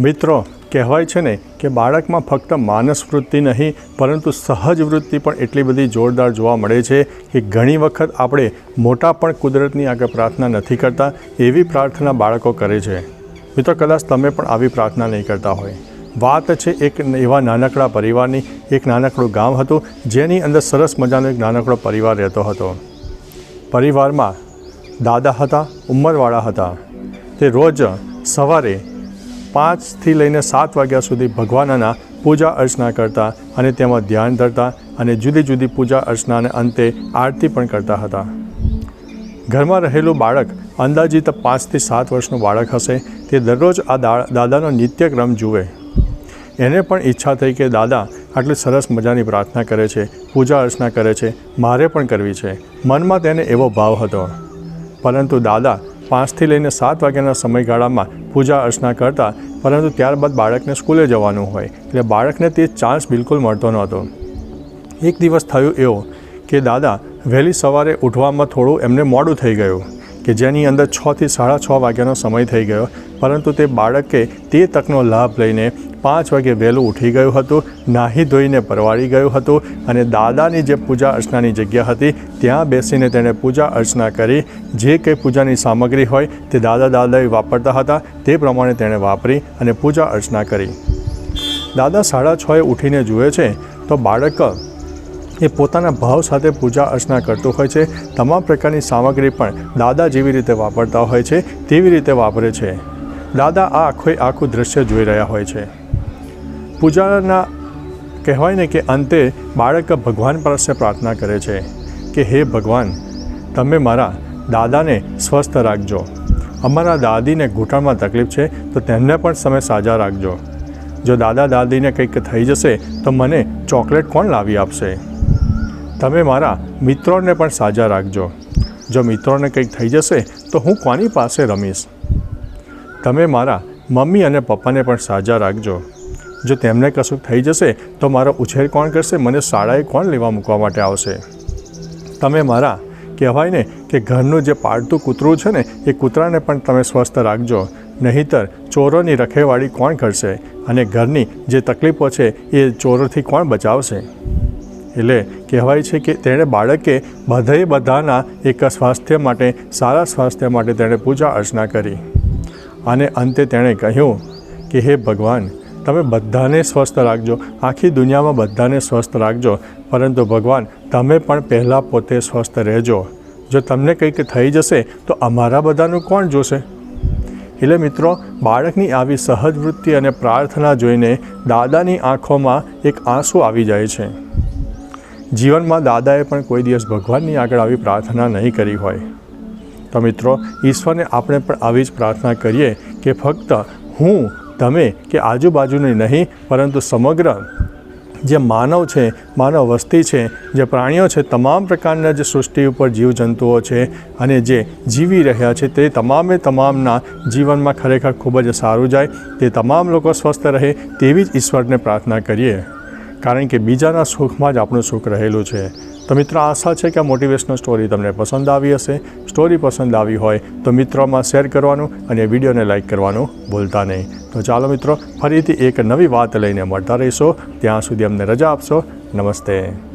મિત્રો, કહેવાય છે ને કે બાળકમાં ફક્ત માનસ વૃત્તિ નહીં, પરંતુ સહજ વૃત્તિ પણ એટલી બધી જોરદાર જોવા મળે છે કે ઘણી વખત આપણે મોટા પણ કુદરતની આગળ પ્રાર્થના નથી કરતા એવી પ્રાર્થના બાળકો કરે છે. મિત્રો, કદાચ તમે પણ આવી પ્રાર્થના નહીં કરતા હોય. વાત છે એક એવા નાનકડા પરિવારની, એક નાનકડું ગામ હતું, જેની અંદર સરસ મજાનો એક નાનકડો પરિવાર રહેતો હતો. પરિવારમાં દાદા હતા, ઉંમરવાળા હતા. તે રોજ સવારે પાંચથી લઈને સાત વાગ્યા સુધી ભગવાનના પૂજા અર્ચના કરતા અને તેમાં ધ્યાન ધરતા અને જુદી જુદી પૂજા અર્ચનાને અંતે આરતી પણ કરતા હતા. ઘરમાં રહેલું બાળક અંદાજિત પાંચથી સાત વર્ષનું બાળક હશે, તે દરરોજ આ દાદાનો નિત્યક્રમ જુએ. એને પણ ઈચ્છા થઈ કે દાદા આટલી સરસ મજાની પ્રાર્થના કરે છે, પૂજા અર્ચના કરે છે, મારે પણ કરવી છે. મનમાં તેને એવો ભાવ હતો. પરંતુ દાદા પાંચથી લઈને સાત વાગ્યાના સમયગાળામાં પૂજા અર્ચના કરતા, પરંતુ ત્યારબાદ બાળકને સ્કૂલે જવાનું હોય, એટલે બાળકને તે ચાન્સ બિલકુલ મળતો નહોતો. એક દિવસ થયું એવો કે દાદા, વહેલી સવારે ઉઠવામાં થોડું એમને મોડું થઈ ગયું, કે જેની અંદર છથી સાડા છ વાગ્યાનો સમય થઈ ગયો પરંતુ તે બાળકે તે તકનો લાભ લઈને પાંચ વાગે વહેલું ઉઠી ગયું હતું, નાહી ધોઈને પરવાળી ગયું હતું અને દાદાની જે પૂજા અર્ચનાની જગ્યા હતી, ત્યાં બેસીને તેણે પૂજા અર્ચના કરી. જે કંઈ પૂજાની સામગ્રી હોય તે દાદા દાદાએ વાપરતા હતા, તે પ્રમાણે તેણે વાપરી અને પૂજા અર્ચના કરી. દાદા સાડા છએ ઉઠીને જુએ છે, તો બાળક એ પોતાના ભાવ સાથે પૂજા અર્ચના કરતું હોય છે. તમામ પ્રકારની સામગ્રી પણ દાદા જેવી રીતે વાપરતા હોય છે, તેવી રીતે વાપરે છે. દાદા આ આખોય આખું દૃશ્ય જોઈ રહ્યા હોય છે. પૂજાના કહેવાય ને કે અંતે બાળક ભગવાન પાસે પ્રાર્થના કરે છે કે, હે ભગવાન, તમે મારા દાદાને સ્વસ્થ રાખજો. અમારા દાદીને ઘૂંટણમાં તકલીફ છે, તો તેમને પણ તમે સાજા રાખજો. જો દાદા દાદીને કંઈક થઈ જશે, તો મને ચોકલેટ કોણ લાવી આપશે? તમે મારા મિત્રોને પણ સાજા રાખજો. જો મિત્રોને કંઈક થઈ જશે, તો હું કોની પાસે રમીશ? તમે મારા મમ્મી અને પપ્પાને પણ સાજા રાખજો. જો તેમને કશું થઈ જશે, તો મારો ઉછેર કોણ કરશે? મને શાળાએ કોણ લેવા મૂકવા માટે આવશે? તમે મારા કહેવાય ને કે ઘરનું જે પાળતું કૂતરું છે ને, એ કૂતરાને પણ તમે સ્વસ્થ રાખજો. નહીંતર ચોરોની રખેવાળી કોણ કરશે અને ઘરની જે તકલીફો છે, એ ચોરોથી કોણ બચાવશે? એટલે કહેવાય છે કે તેણે બાળકે બધાએ બધાના એક સ્વાસ્થ્ય માટે, સારા સ્વાસ્થ્ય માટે તેણે પૂજા અર્ચના કરી. અને અંતે તેણે કહ્યું કે, હે ભગવાન, તમે બધાને સ્વસ્થ રાખજો. આખી દુનિયામાં બધાને સ્વસ્થ રાખજો. પરંતુ ભગવાન, તમે પણ પહેલાં પોતે સ્વસ્થ રહેજો. જો તમને કંઈક થઈ જશે, તો અમારા બધાનું કોણ જોશે? એટલે મિત્રો, બાળકની આવી સહજ વૃત્તિ અને પ્રાર્થના જોઈને દાદાની આંખોમાં એક આંસુ આવી જાય છે. જીવનમાં દાદાએ પણ કોઈ દિવસ ભગવાનની આગળ આવી પ્રાર્થના નહીં કરી હોય. તો મિત્રો, ઈશ્વરને આપણે પણ આવી જ પ્રાર્થના કરીએ કે ફક્ત હું, તમે કે આજુબાજુની નહીં, પરંતુ સમગ્ર જે માનવ છે, માનવ વસ્તી છે, જે પ્રાણીઓ છે, તમામ પ્રકારના જે સૃષ્ટિ ઉપર જીવજંતુઓ છે અને જે જીવી રહ્યા છે, તે તમામે તમામના જીવનમાં ખરેખર ખૂબ જ સારું જાય, તે તમામ લોકો સ્વસ્થ રહે, તેવી જ ઈશ્વરને પ્રાર્થના કરીએ. કારણ કે બીજાના સુખમાં જ આપણું સુખ રહેલું છે. તો મિત્રો, આશા છે કે આ મોટિવેશનલ સ્ટોરી તમને પસંદ આવી હશે. સ્ટોરી પસંદ આવી હોય તો મિત્રોમાં શેર કરવાનું અને વિડીયોને લાઇક કરવાનું ભૂલતા નહીં. તો ચાલો મિત્રો, ફરીથી એક નવી વાત લઈને મળતા રહીશો. ત્યાં સુધી અમને રજા આપશો. નમસ્તે.